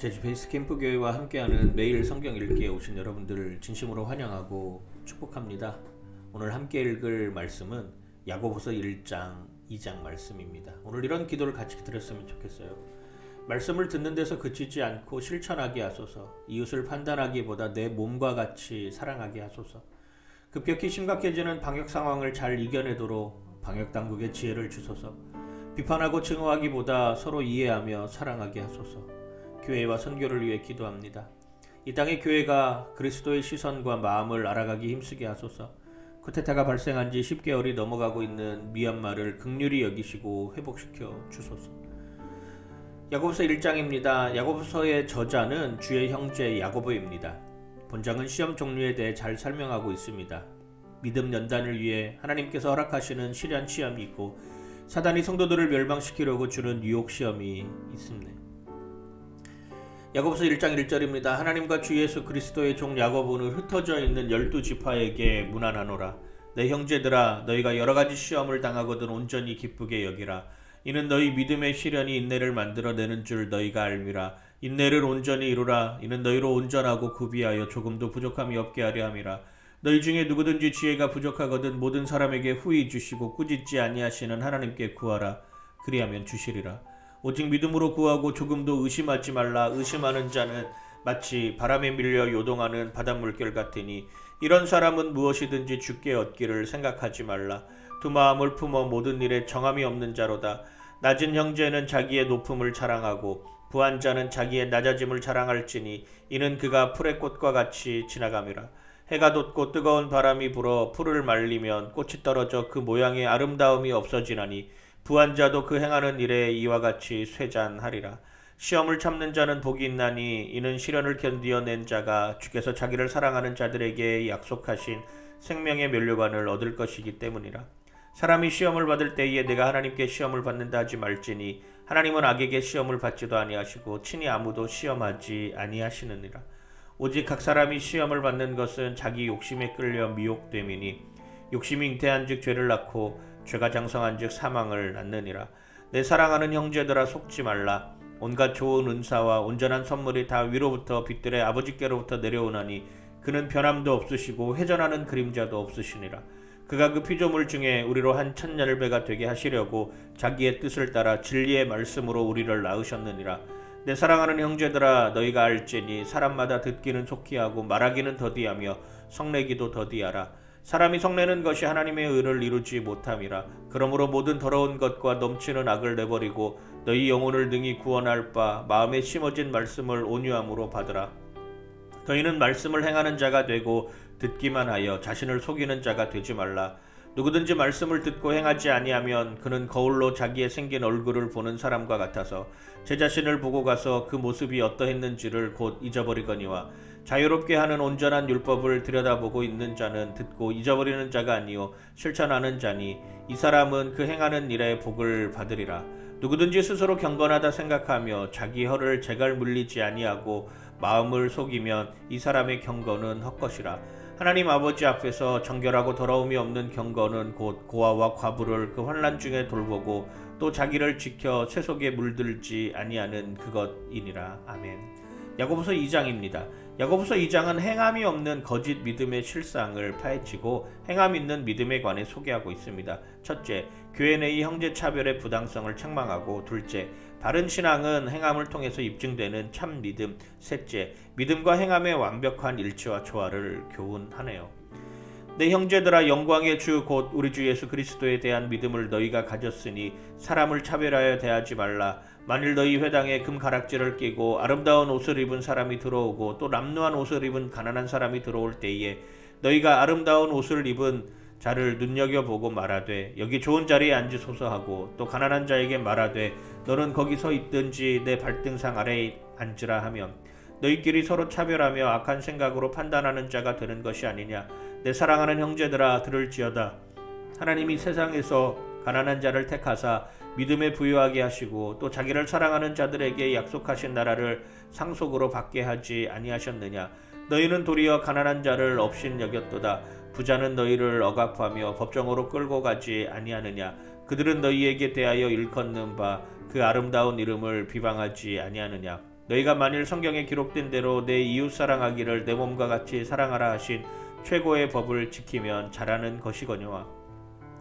제주 베이스 캠프 교회와 함께하는 매일 성경 읽기에 오신 여러분들을 진심으로 환영하고 축복합니다. 오늘 함께 읽을 말씀은 야고보서 1장 2장 말씀입니다. 오늘 이런 기도를 같이 드렸으면 좋겠어요. 말씀을 듣는 데서 그치지 않고 실천하게 하소서. 이웃을 판단하기보다 내 몸과 같이 사랑하게 하소서. 급격히 심각해지는 방역 상황을 잘 이겨내도록 방역 당국의 지혜를 주소서. 비판하고 증오하기보다 서로 이해하며 사랑하게 하소서. 교회와 선교를 위해 기도합니다. 이 땅의 교회가 그리스도의 시선과 마음을 알아가기 힘쓰게 하소서. 쿠데타가 발생한 지 10개월이 넘어가고 있는 미얀마를 극률히 여기시고 회복시켜 주소서. 야고보서 1장입니다. 야고보서의 저자는 주의 형제 야고보입니다. 본장은 시험 종류에 대해 잘 설명하고 있습니다. 믿음 연단을 위해 하나님께서 허락하시는 시련 시험이 있고 사단이 성도들을 멸망시키려고 주는 유혹 시험이 있습니다. 야고보서 1장 1절입니다. 하나님과 주 예수 그리스도의 종 야고보는 흩어져 있는 열두 지파에게 문안하노라. 내 형제들아 너희가 여러 가지 시험을 당하거든 온전히 기쁘게 여기라. 이는 너희 믿음의 시련이 인내를 만들어내는 줄 너희가 알미라. 인내를 온전히 이루라. 이는 너희로 온전하고 구비하여 조금도 부족함이 없게 하려 함이라. 너희 중에 누구든지 지혜가 부족하거든 모든 사람에게 후히 주시고 꾸짖지 아니하시는 하나님께 구하라. 그리하면 주시리라. 오직 믿음으로 구하고 조금도 의심하지 말라. 의심하는 자는 마치 바람에 밀려 요동하는 바닷물결 같으니 이런 사람은 무엇이든지 죽게 얻기를 생각하지 말라. 두 마음을 품어 모든 일에 정함이 없는 자로다. 낮은 형제는 자기의 높음을 자랑하고 부한 자는 자기의 낮아짐을 자랑할지니 이는 그가 풀의 꽃과 같이 지나감이라. 해가 돋고 뜨거운 바람이 불어 풀을 말리면 꽃이 떨어져 그 모양의 아름다움이 없어지나니 부한 자도 그 행하는 일에 이와 같이 쇠잔하리라. 시험을 참는 자는 복이 있나니 이는 시련을 견디어낸 자가 주께서 자기를 사랑하는 자들에게 약속하신 생명의 면류관을 얻을 것이기 때문이라. 사람이 시험을 받을 때에 내가 하나님께 시험을 받는다 하지 말지니 하나님은 악에게 시험을 받지도 아니하시고 친히 아무도 시험하지 아니하시느니라. 오직 각 사람이 시험을 받는 것은 자기 욕심에 끌려 미혹됨이니 욕심이 잉태한즉 죄를 낳고 죄가 장성한즉 사망을 낳느니라. 내 사랑하는 형제들아 속지 말라. 온갖 좋은 은사와 온전한 선물이 다 위로부터 빛들의 아버지께로부터 내려오나니 그는 변함도 없으시고 회전하는 그림자도 없으시니라. 그가 그 피조물 중에 우리로 한 천열배가 되게 하시려고 자기의 뜻을 따라 진리의 말씀으로 우리를 낳으셨느니라. 내 사랑하는 형제들아 너희가 알지니 사람마다 듣기는 속히 하고 말하기는 더디하며 성내기도 더디하라. 사람이 성내는 것이 하나님의 의를 이루지 못함이라. 그러므로 모든 더러운 것과 넘치는 악을 내버리고 너희 영혼을 능히 구원할 바 마음에 심어진 말씀을 온유함으로 받으라. 너희는 말씀을 행하는 자가 되고 듣기만 하여 자신을 속이는 자가 되지 말라. 누구든지 말씀을 듣고 행하지 아니하면 그는 거울로 자기의 생긴 얼굴을 보는 사람과 같아서 제 자신을 보고 가서 그 모습이 어떠했는지를 곧 잊어버리거니와 자유롭게 하는 온전한 율법을 들여다보고 있는 자는 듣고 잊어버리는 자가 아니요 실천하는 자니 이 사람은 그 행하는 일에 복을 받으리라. 누구든지 스스로 경건하다 생각하며 자기 혀를 제갈 물리지 아니하고 마음을 속이면 이 사람의 경건은 헛것이라. 하나님 아버지 앞에서 정결하고 더러움이 없는 경건은 곧 고아와 과부를 그 환란 중에 돌보고 또 자기를 지켜 쇠 속에 물들지 아니하는 그것이니라. 아멘. 야고보서 2장입니다. 야고보서 2장은 행함이 없는 거짓 믿음의 실상을 파헤치고 행함 있는 믿음에 관해 소개하고 있습니다. 첫째, 교회 내의 형제 차별의 부당성을 책망하고 둘째, 바른 신앙은 행함을 통해서 입증되는 참 믿음. 셋째, 믿음과 행함의 완벽한 일치와 조화를 교훈하네요. 내 형제들아 영광의 주 곧 우리 주 예수 그리스도에 대한 믿음을 너희가 가졌으니 사람을 차별하여 대하지 말라. 만일 너희 회당에 금 가락지를 끼고 아름다운 옷을 입은 사람이 들어오고 또 남루한 옷을 입은 가난한 사람이 들어올 때에 너희가 아름다운 옷을 입은 자를 눈여겨보고 말하되 여기 좋은 자리에 앉으소서 하고 또 가난한 자에게 말하되 너는 거기 서 있든지 내 발등상 아래에 앉으라 하면 너희끼리 서로 차별하며 악한 생각으로 판단하는 자가 되는 것이 아니냐 내 사랑하는 형제들아 들을지어다. 하나님이 세상에서 가난한 자를 택하사 믿음에 부유하게 하시고 또 자기를 사랑하는 자들에게 약속하신 나라를 상속으로 받게 하지 아니하셨느냐? 너희는 도리어 가난한 자를 업신 여겼도다. 부자는 너희를 억압하며 법정으로 끌고 가지 아니하느냐? 그들은 너희에게 대하여 일컫는 바 그 아름다운 이름을 비방하지 아니하느냐? 너희가 만일 성경에 기록된 대로 내 이웃 사랑하기를 내 몸과 같이 사랑하라 하신 최고의 법을 지키면 잘하는 것이거니와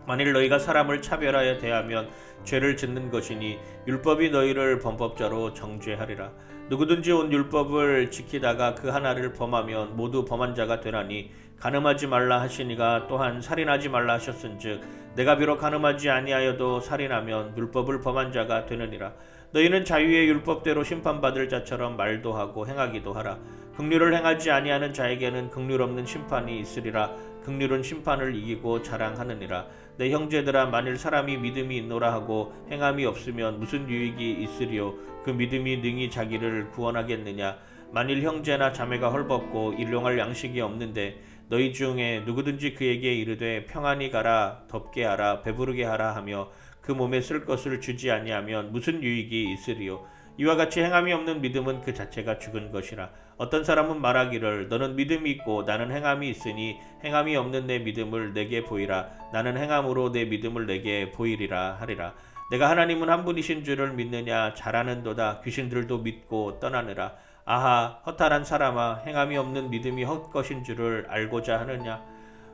만일 너희가 사람을 차별하여 대하면 죄를 짓는 것이니 율법이 너희를 범법자로 정죄하리라. 누구든지 온 율법을 지키다가 그 하나를 범하면 모두 범한 자가 되나니 간음하지 말라 하시니가 또한 살인하지 말라 하셨은즉 내가 비록 간음하지 아니하여도 살인하면 율법을 범한 자가 되느니라 너희는 자유의 율법대로 심판받을 자처럼 말도 하고 행하기도 하라. 긍휼을 행하지 아니하는 자에게는 긍휼 없는 심판이 있으리라. 긍휼은 심판을 이기고 자랑하느니라. 내 형제들아 만일 사람이 믿음이 있노라 하고 행함이 없으면 무슨 유익이 있으리요? 그 믿음이 능히 자기를 구원하겠느냐? 만일 형제나 자매가 헐벗고 일용할 양식이 없는데 너희 중에 누구든지 그에게 이르되 평안히 가라 덥게 하라 배부르게 하라 하며 그 몸에 쓸 것을 주지 아니하면 무슨 유익이 있으리요? 이와 같이 행함이 없는 믿음은 그 자체가 죽은 것이라. 어떤 사람은 말하기를 너는 믿음이 있고 나는 행함이 있으니 행함이 없는 내 믿음을 내게 보이라. 나는 행함으로 내 믿음을 내게 보이리라 하리라. 내가 하나님은 한 분이신 줄을 믿느냐? 잘하는도다. 귀신들도 믿고 떠나느라. 아하 허탈한 사람아 행함이 없는 믿음이 헛것인 줄을 알고자 하느냐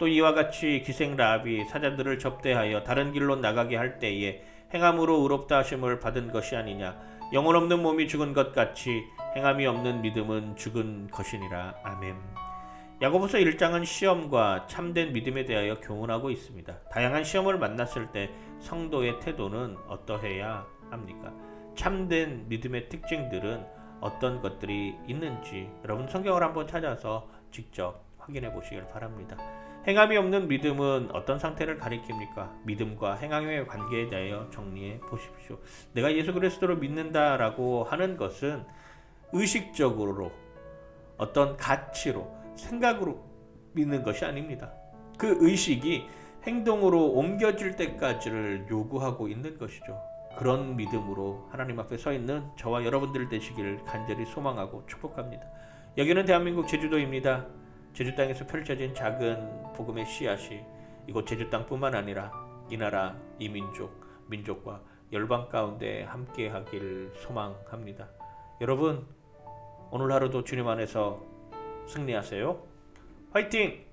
또 이와 같이 기생 라합이 사자들을 접대하여 다른 길로 나가게 할 때에 행함으로 의롭다 하심을 받은 것이 아니냐 영혼 없는 몸이 죽은 것 같이 행함이 없는 믿음은 죽은 것이니라 아멘. 야고보서 1장은 시험과 참된 믿음에 대하여 교훈하고 있습니다. 다양한 시험을 만났을 때 성도의 태도는 어떠해야 합니까? 참된 믿음의 특징들은 어떤 것들이 있는지 여러분 성경을 한번 찾아서 직접 확인해 보시길 바랍니다. 행함이 없는 믿음은 어떤 상태를 가리킵니까? 믿음과 행함의 관계에 대하여 정리해 보십시오. 내가 예수 그리스도를 믿는다라고 하는 것은 의식적으로 어떤 가치로 생각으로 믿는 것이 아닙니다. 그 의식이 행동으로 옮겨질 때까지를 요구하고 있는 것이죠. 그런 믿음으로 하나님 앞에 서 있는 저와 여러분들 되시기를 간절히 소망하고 축복합니다. 여기는 대한민국 제주도입니다. 제주 땅에서 펼쳐진 작은 복음의 씨앗이 이곳 제주 땅뿐만 아니라 이 나라 이 민족 민족과 열방 가운데 함께 하길 소망합니다. 여러분 오늘 하루도 주님 안에서 승리하세요. 화이팅!